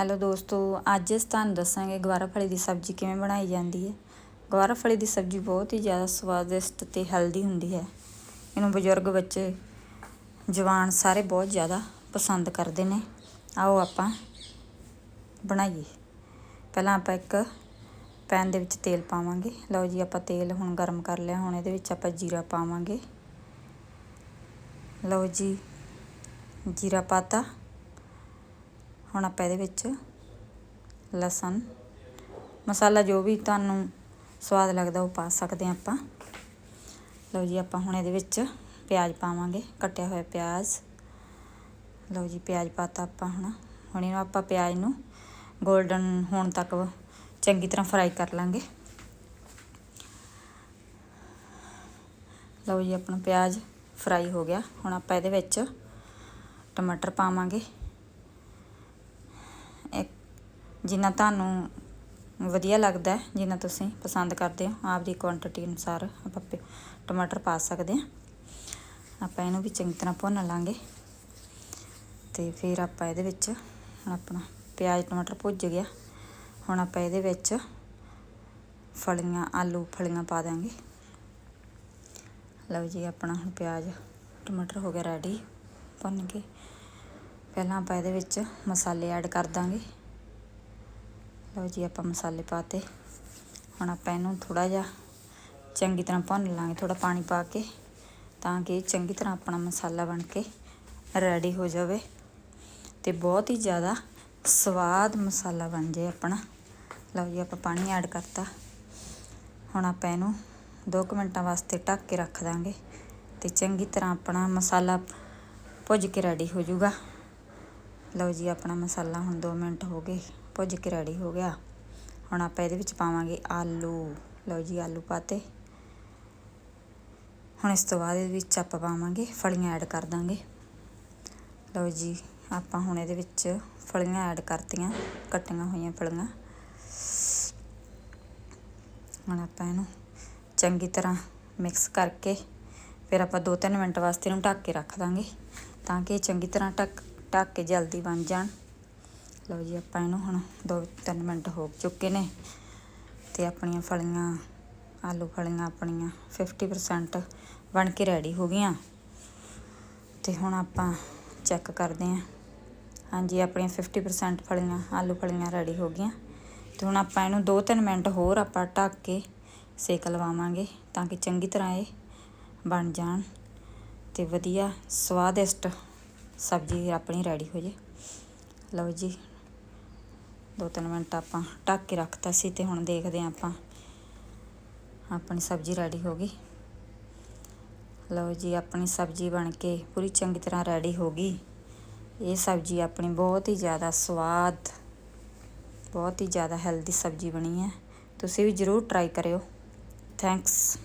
Hello ਦੋਸਤੋ, ਅੱਜ ਅਸੀਂ ਤੁਹਾਨੂੰ ਦੱਸਾਂਗੇ ਗਵਾਰਾ ਫਲੀ ਦੀ ਸਬਜ਼ੀ ਕਿਵੇਂ ਬਣਾਈ ਜਾਂਦੀ ਹੈ। ਗਵਾਰਾ ਫਲੀ ਦੀ ਸਬਜ਼ੀ ਬਹੁਤ ਹੀ ਜ਼ਿਆਦਾ ਸਵਾਦਿਸ਼ਟ ਤੇ ਹੈਲਦੀ ਹੁੰਦੀ ਹੈ। ਇਹਨੂੰ ਬਜ਼ੁਰਗ ਬੱਚੇ, ਜਵਾਨ ਸਾਰੇ ਬਹੁਤ ਜ਼ਿਆਦਾ ਪਸੰਦ ਕਰਦੇ ਨੇ। ਆਓ ਆਪਾਂ ਬਣਾਈਏ। ਪਹਿਲਾਂ ਆਪਾਂ ਇੱਕ ਪੈਨ ਦੇ ਵਿੱਚ ਤੇਲ ਪਾਵਾਂਗੇ। ਲਓ ਜੀ, ਆਪਾਂ ਤੇਲ ਹੁਣ ਗਰਮ ਕਰ ਲਿਆ। ਹੁਣ ਇਹਦੇ ਵਿੱਚ ਆਪਾਂ ਜੀਰਾ ਪਾਵਾਂਗੇ। ਲਓ ਜੀ, ਜੀਰਾ ਪਾਤਾ। ਹੁਣ ਆਪਾਂ ਇਹਦੇ ਵਿੱਚ ਲਸਣ, ਮਸਾਲਾ ਜੋ ਵੀ ਤੁਹਾਨੂੰ ਸਵਾਦ ਲੱਗਦਾ ਉਹ ਪਾ ਸਕਦੇ ਆ ਆਪਾਂ। ਲਓ ਜੀ, ਆਪਾਂ ਹੁਣ ਇਹਦੇ ਵਿੱਚ ਪਿਆਜ਼ ਪਾਵਾਂਗੇ, ਕੱਟਿਆ ਹੋਇਆ ਪਿਆਜ਼। ਲਓ ਜੀ, ਪਿਆਜ਼ ਪਾਤਾ ਆਪਾਂ ਹੁਣ। ਹੁਣ ਇਹਨੂੰ ਆਪਾਂ ਪਿਆਜ਼ ਨੂੰ 골ਡਨ ਹੋਣ ਤੱਕ ਚੰਗੀ ਤਰ੍ਹਾਂ ਫਰਾਈ ਕਰ ਲਾਂਗੇ। ਲਓ ਜੀ, ਆਪਣਾ ਪਿਆਜ਼ ਫਰਾਈ ਹੋ ਗਿਆ। ਹੁਣ ਆਪਾਂ ਇਹਦੇ ਵਿੱਚ ਟਮਾਟਰ ਪਾਵਾਂਗੇ ਇੱਕ ਜਿੰਨਾ ਤੁਹਾਨੂੰ ਵਧੀਆ ਲੱਗਦਾ ਜਿੰਨਾ ਤੁਸੀਂ ਪਸੰਦ ਕਰਦੇ ਹੋ ਆਪਦੀ ਕੁਆਂਟੀਟੀ ਅਨੁਸਾਰ ਆਪਾਂ ਟਮਾਟਰ ਪਾ ਸਕਦੇ ਹਾਂ। ਆਪਾਂ ਇਹਨੂੰ ਵੀ ਚੰਗੀ ਤਰ੍ਹਾਂ ਭੁੰਨ ਲਾਂਗੇ। ਤੇ ਫਿਰ ਆਪਾਂ ਇਹਦੇ ਵਿੱਚ ਆਪਣਾ ਪਿਆਜ਼, ਟਮਾਟਰ ਭੁੱਜ ਗਿਆ। ਹੁਣ ਆਪਾਂ ਇਹਦੇ ਵਿੱਚ ਫਲੀਆਂ, ਆਲੂ ਫਲੀਆਂ ਪਾ ਦਾਂਗੇ ਲਓ ਜੀ, ਆਪਣਾ ਹੁਣ ਪਿਆਜ਼, ਟਮਾਟਰ ਹੋ ਗਿਆ ਰੈਡੀ ਭੁੰਨ ਕੇ। ਪਹਿਲਾਂ ਆਪਾਂ ਇਹਦੇ ਵਿੱਚ ਮਸਾਲੇ ਐਡ ਕਰ ਦਾਂਗੇ ਲਓ ਜੀ ਆਪਾਂ ਮਸਾਲੇ ਪਾਤੇ। ਹੁਣ ਆਪਾਂ ਇਹਨੂੰ ਥੋੜਾ ਜਿਹਾ ਚੰਗੀ ਤਰ੍ਹਾਂ ਭੁੰਨ ਲਾਂਗੇ ਥੋੜਾ ਪਾਣੀ ਪਾ ਕੇ, ਤਾਂ ਕਿ ਚੰਗੀ ਤਰ੍ਹਾਂ ਆਪਣਾ ਮਸਾਲਾ ਬਣ ਕੇ ਰੈਡੀ ਹੋ ਜਾਵੇ ਤੇ ਬਹੁਤ ਹੀ ਜ਼ਿਆਦਾ ਸਵਾਦ ਮਸਾਲਾ ਬਣ ਜਾਏ ਆਪਣਾ। ਲਓ ਜੀ ਆਪਾਂ ਪਾਣੀ ਐਡ ਕਰਤਾ। ਹੁਣ ਆਪਾਂ ਇਹਨੂੰ 2 ਮਿੰਟਾਂ ਵਾਸਤੇ ਢੱਕ ਕੇ ਰੱਖ ਦਾਂਗੇ ਤੇ ਚੰਗੀ ਤਰ੍ਹਾਂ ਆਪਣਾ ਮਸਾਲਾ ਭੁੱਜ ਕੇ ਰੈਡੀ ਹੋ ਜਾਊਗਾ। ਲਓ ਜੀ, ਆਪਣਾ ਮਸਾਲਾ ਹੁਣ 2 ਮਿੰਟ ਹੋ ਗਏ, ਭੁੱਜ ਕੇ ਰੈਡੀ ਹੋ ਗਿਆ। ਹੁਣ ਆਪਾਂ ਇਹਦੇ ਵਿੱਚ ਪਾਵਾਂਗੇ ਆਲੂ। ਲਓ ਜੀ, ਆਲੂ ਪਾਤੇ। ਹੁਣ ਇਸ ਤੋਂ ਬਾਅਦ ਇਹਦੇ ਵਿੱਚ ਆਪਾਂ ਪਾਵਾਂਗੇ ਫਲੀਆਂ ਐਡ ਕਰ ਦਾਂਗੇ। ਲਓ ਜੀ, ਆਪਾਂ ਹੁਣ ਇਹਦੇ ਵਿੱਚ ਫਲੀਆਂ ਐਡ ਕਰਤੀਆਂ, ਕੱਟੀਆਂ ਹੋਈਆਂ ਫਲੀਆਂ। ਹੁਣ ਆਪਾਂ ਇਹਨੂੰ ਚੰਗੀ ਤਰ੍ਹਾਂ ਮਿਕਸ ਕਰਕੇ ਫਿਰ ਆਪਾਂ 2-3 ਮਿੰਟ ਵਾਸਤੇ ਇਹਨੂੰ ਢੱਕ ਕੇ ਰੱਖ ਦਾਂਗੇ, ਤਾਂ ਕਿ ਇਹ ਚੰਗੀ ਤਰ੍ਹਾਂ ਢੱਕ ਢੱਕ ਕੇ ਜਲਦੀ ਬਣ ਜਾਣ। ਲਓ ਜੀ, ਆਪਾਂ ਇਹਨੂੰ ਹੁਣ 2-3 ਮਿੰਟ ਹੋ ਚੁੱਕੇ ਨੇ ਤੇ ਆਪਣੀਆਂ ਫਲੀਆਂ, ਆਲੂ ਫਲੀਆਂ ਆਪਣੀਆਂ 50% ਬਣ ਕੇ ਰੈਡੀ ਹੋ ਗਈਆਂ। ਤੇ ਹੁਣ ਆਪਾਂ ਚੈੱਕ ਕਰਦੇ ਹਾਂ। ਹਾਂਜੀ, ਆਪਣੀਆਂ 50% ਫਲੀਆਂ, ਆਲੂ ਫਲੀਆਂ ਰੈਡੀ ਹੋ ਗਈਆਂ। ਤੇ ਹੁਣ ਆਪਾਂ ਇਹਨੂੰ 2-3 ਮਿੰਟ ਹੋਰ ਆਪਾਂ ਢੱਕ ਕੇ ਸੇਕ ਲਵਾਵਾਂਗੇ ਤਾਂ ਕਿ ਚੰਗੀ ਤਰ੍ਹਾਂ ਇਹ ਬਣ ਜਾਣ ਤੇ ਵਧੀਆ, ਸਵਾਦਿਸ਼ਟ ਸਬਜ਼ੀ ਆਪਣੀ ਰੈਡੀ ਹੋ ਜੇ। ਲਓ ਜੀ 2-3 ਮਿੰਟ ਆਪਾਂ ਢੱਕ ਕੇ ਰੱਖਤਾ ਸੀ ਤੇ ਹੁਣ ਦੇਖਦੇ ਆਂ ਆਪਾਂ ਆਪਣੀ ਸਬਜ਼ੀ ਰੈਡੀ ਹੋ ਗਈ। ਲਓ ਜੀ, ਆਪਣੀ ਸਬਜ਼ੀ ਬਣ ਕੇ ਪੂਰੀ ਚੰਗੀ ਤਰ੍ਹਾਂ ਰੈਡੀ ਹੋ ਗਈ। ਇਹ ਸਬਜ਼ੀ ਆਪਣੀ ਬਹੁਤ ਹੀ ਜ਼ਿਆਦਾ ਸਵਾਦ, ਬਹੁਤ ਹੀ ਜ਼ਿਆਦਾ ਹੈਲਦੀ ਸਬਜ਼ੀ ਬਣੀ ਹੈ। ਤੁਸੀਂ ਵੀ ਜ਼ਰੂਰ ਟਰਾਈ ਕਰਿਓ। ਥੈਂਕਸ